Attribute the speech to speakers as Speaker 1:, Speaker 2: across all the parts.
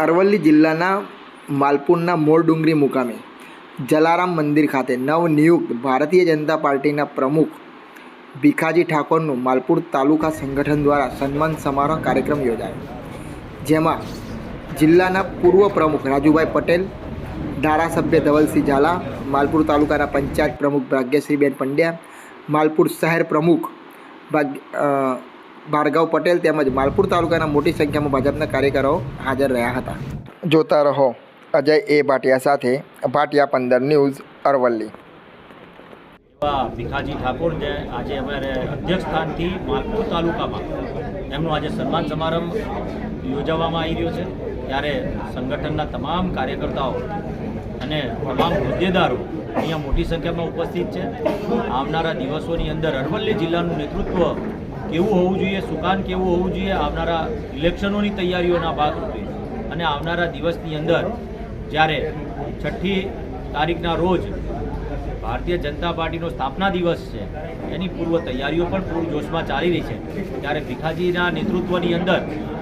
Speaker 1: અરવલ્લી જિલ્લાના માલપુરના મોરડુંગરી મુકામે જલારામ મંદિર ખાતે નવનિયુક્ત ભારતીય જનતા પાર્ટીના પ્રમુખ ભીખાજી ઠાકોરનું માલપુર તાલુકા સંગઠન દ્વારા સન્માન સમારોહ કાર્યક્રમ યોજાયો. જેમાં જિલ્લાના પૂર્વ પ્રમુખ રાજુભાઈ પટેલ ધારાસભ્ય ધવલસિંહ ઝાલા માલપુર તાલુકાના પંચાયત પ્રમુખ ભાગ્યશ્રીબેન પંડ્યા માલપુર શહેર પ્રમુખ ભાગ અ, ભાર્ગવ પટેલ તેમજ માલપુર તાલુકાના મોટી સંખ્યામાં ભાજપના કાર્યકરો હાજર રહ્યા હતા. જોતા રહો. અજય એ ભાટિયા સાથે ભાટિયા પંદર ન્યૂઝ અરવલ્લી.
Speaker 2: ભીખાજી ઠાકોર જે આજે અમારે અધ્યક્ષ સ્થાનથી માલપુર તાલુકામાં એમનો આજે સન્માન સમારંભ યોજવામાં આવી રહ્યો છે. ત્યારે સંગઠનના તમામ કાર્યકર્તાઓ અને તમામ હોદ્દેદારો અહીંયા મોટી સંખ્યામાં ઉપસ્થિત છે. આવનારા દિવસોની અંદર અરવલ્લી જિલ્લાનું નેતૃત્વ કેવું હોવું જોઈએ સુકાન કેવું હોવું જોઈએ, આવનારા ઇલેક્શનોની તૈયારીઓના ભાગરૂપે. અને આવનારા દિવસની અંદર જ્યારે છઠ્ઠી તારીખના રોજ ભારતીય જનતા પાર્ટીનો સ્થાપના દિવસ છે, એની પૂર્વ તૈયારીઓ પણ પૂરજોશમાં ચાલી રહી છે. ત્યારે ભીખાજીના નેતૃત્વની અંદર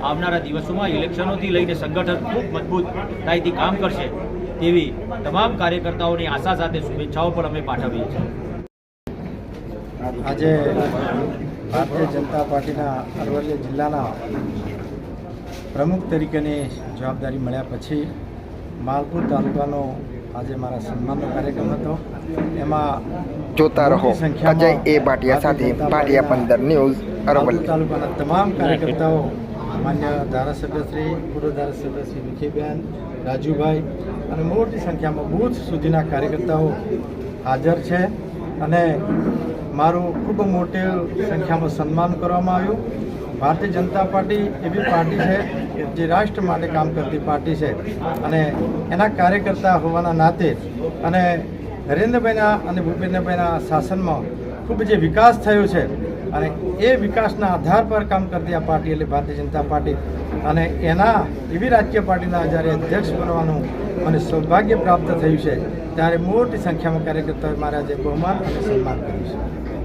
Speaker 2: આવનારા દિવસોમાં ઇલેક્શનોથી લઈને સંગઠન ખૂબ મજબૂત થાયથી કામ કરશે તેવી તમામ કાર્યકર્તાઓની આશા સાથે શુભેચ્છાઓ પણ અમે પાઠવીએ છીએ.
Speaker 3: આજે ભારતીય જનતા પાર્ટીના અરવલ્લી જિલ્લાના પ્રમુખ તરીકેની જવાબદારી મળ્યા પછી માલપુર તાલુકાનો આજે મારા સન્માનનો કાર્યક્રમ હતો. એમાં
Speaker 1: જોતા રહો. અજય એ ભાટિયા સાથે
Speaker 3: પાટિયા
Speaker 1: ભાટિયા પંદર ન્યૂઝ અરવલ્લી.
Speaker 3: તાલુકાના તમામ કાર્યકર્તાઓ માન્ય ધારાસભ્યશ્રી પૂર્વ ધારાસભ્ય શ્રી વિખીબેન રાજુભાઈ અને મોટી સંખ્યામાં બૂથ સુધીના કાર્યકર્તાઓ હાજર છે. અને મારું ખૂબ મોટી સંખ્યામાં સન્માન કરવામાં આવ્યું. ભારતીય જનતા પાર્ટી એવી પાર્ટી છે જે રાષ્ટ્ર માટે કામ કરતી પાર્ટી છે અને એના કાર્યકર્તા હોવાના નાતે અને નરેન્દ્રભાઈના અને ભૂપેન્દ્રભાઈના શાસનમાં ખૂબ જે વિકાસ થયો છે અને એ વિકાસના આધાર પર કામ કરતી આ પાર્ટી એટલે ભારતીય જનતા પાર્ટી. અને એના એવી રાજકીય પાર્ટીના જ્યારે અધ્યક્ષ બનવાનું મને સૌભાગ્ય પ્રાપ્ત થયું છે, ત્યારે મોટી સંખ્યામાં કાર્યકર્તાઓએ મારા જે બહુમાન અને સન્માન કર્યું છે.